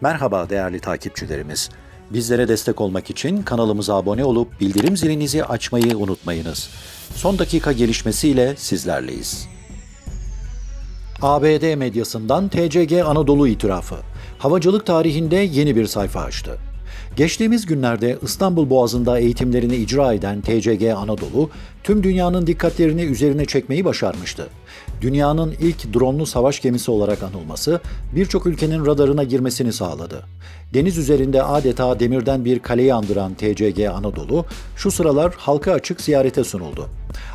Merhaba değerli takipçilerimiz. Bizlere destek olmak için kanalımıza abone olup bildirim zilinizi açmayı unutmayınız. Son dakika gelişmesiyle sizlerleyiz. ABD medyasından TCG Anadolu itirafı. Havacılık tarihinde yeni bir sayfa açtı. Geçtiğimiz günlerde İstanbul Boğazı'nda eğitimlerini icra eden TCG Anadolu, tüm dünyanın dikkatlerini üzerine çekmeyi başarmıştı. Dünyanın ilk dronlu savaş gemisi olarak anılması, birçok ülkenin radarına girmesini sağladı. Deniz üzerinde adeta demirden bir kaleyi andıran TCG Anadolu, şu sıralar halka açık ziyarete sunuldu.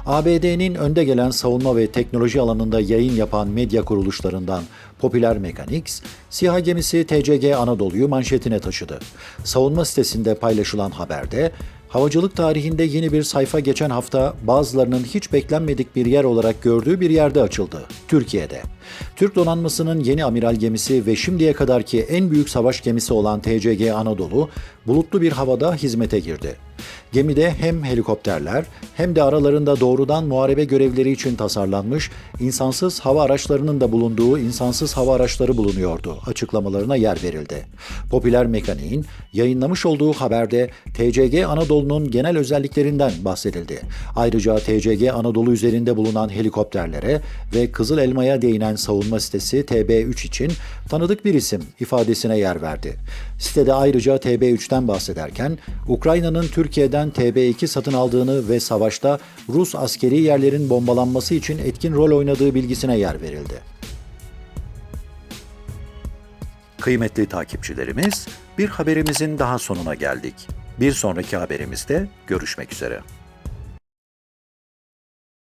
ABD'nin önde gelen savunma ve teknoloji alanında yayın yapan medya kuruluşlarından Popüler Mechanics, SİHA gemisi TCG Anadolu'yu manşetine taşıdı. Savunma sitesinde paylaşılan haberde, havacılık tarihinde yeni bir sayfa geçen hafta bazılarının hiç beklenmedik bir yer olarak gördüğü bir yerde açıldı, Türkiye'de. Türk donanmasının yeni amiral gemisi ve şimdiye kadarki en büyük savaş gemisi olan TCG Anadolu, bulutlu bir havada hizmete girdi. Gemide hem helikopterler hem de aralarında doğrudan muharebe görevleri için tasarlanmış insansız hava araçlarının da bulunduğu insansız hava araçları bulunuyordu açıklamalarına yer verildi. Popüler Mekanik'in yayınlamış olduğu haberde TCG Anadolu'nun genel özelliklerinden bahsedildi. Ayrıca TCG Anadolu üzerinde bulunan helikopterlere ve Kızıl Elma'ya değinen savunma sitesi TB3 için tanıdık bir isim ifadesine yer verdi. Sitede ayrıca TB3'ten bahsederken Ukrayna'nın Türkiye'den TB2 satın aldığını ve savaşta Rus askeri yerlerin bombalanması için etkin rol oynadığı bilgisine yer verildi. Kıymetli takipçilerimiz, bir haberimizin daha sonuna geldik. Bir sonraki haberimizde görüşmek üzere.